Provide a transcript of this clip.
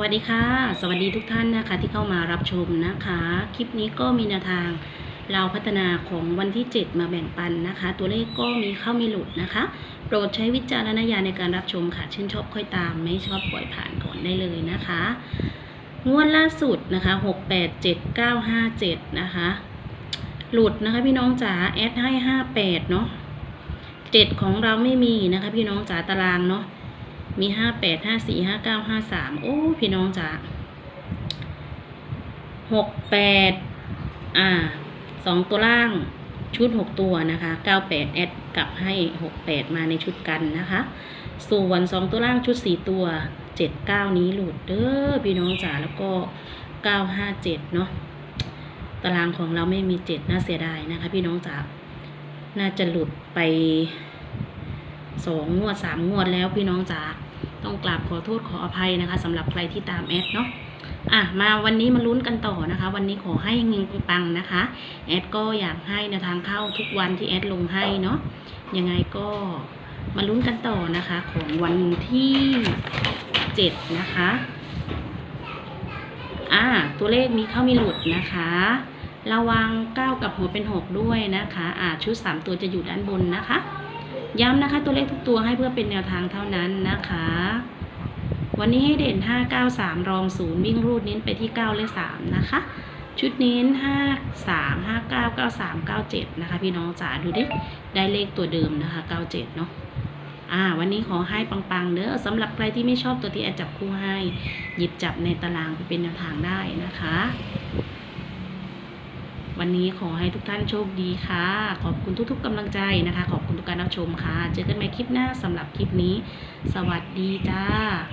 วัสดีค่ะ สวัสดีทุกท่านนะคะที่เข้ามารับชมนะคะ คลิปนี้ก็มีแนวทางเราพัฒนาของวันที่ 7 มาแบ่งปันนะคะ ตัวเลขก็มีเข้ามีหลุดนะคะ โปรดใช้วิจารณญาณในการรับชมค่ะชื่นชอบค่อยตาม ไม่ชอบปล่อยผ่านก่อนได้เลยนะคะ งวดล่าสุดนะคะ 687957 นะคะ หลุดนะคะพี่น้องจ๋าแอดให้ 58 เนาะ7ของเราไม่มีนะคะพี่น้องจ๋าตารางเนาะ มีห้าแปดห้าสี่ห้าเก้าห้าสามโอ้ พี่น้องจ๋าหกแปดอ่าสองตัวล่างชุดหกตัวนะคะเก้าแปดแอดกลับให้หกแปดมาในชุดกันนะคะ ส่วนสองตัวล่างชุดสี่ตัวเจ็ดเก้านี้หลุดเด้อพี่น้องจ๋าแล้วก็เก้าห้าเจ็ดเนาะตารางของเราไม่มีเจ็ดน่าเสียดายนะคะ พี่น้องจ๋าน่าจะหลุดไปสองงวดสามงวดแล้วพี่น้องจ๋า ต้องกราบขอโทษขออภัยนะคะสำหรับใครที่ตามแอดเนาะอะมาวันนี้มาลุ้นกันต่อนะคะ วันนี้ขอให้เงินปังนะคะ แอดก็อยากให้นวทางเข้าทุกวันที่แอดลงให้เนาะยังไงก็มาลุ้นกันต่อนะคะ ของวันที่เจ็ดนะคะอ่าตัวเลขมีเข้ามีหลุดนะคะ ระวัง9กับหัวเป็น6ด้วยนะคะ อ่าชุด3ตัวจะอยู่ด้านบนนะคะ ย้ำนะคะตัวเลขทุกตัวให้เพื่อเป็นแนวทางเท่านั้นนะคะ วันนี้ให้เด่น 5 9 3 รอง 0 วิ่งรูดเน้นไปที่ 9 และ 3 นะคะ ชุดเน้น 5 3 5 9 9 3 9 7 นะคะ พี่น้องจ๋าดูดิ ได้เลขตัวเดิมนะคะ 97 เนาะอ่าวันนี้ขอให้ปังๆเด้อสำหรับใครที่ไม่ชอบตัวที่แอดจับคู่ให้ หยิบจับในตารางไปเป็นแนวทางได้นะคะ วันนี้ขอให้ทุกท่านโชคดีค่ะ ขอบคุณทุกๆกำลังใจนะคะ ขอบคุณทุกการรับชมค่ะ เจอกันใหม่คลิปหน้าสำหรับคลิปนี้ สวัสดีจ้า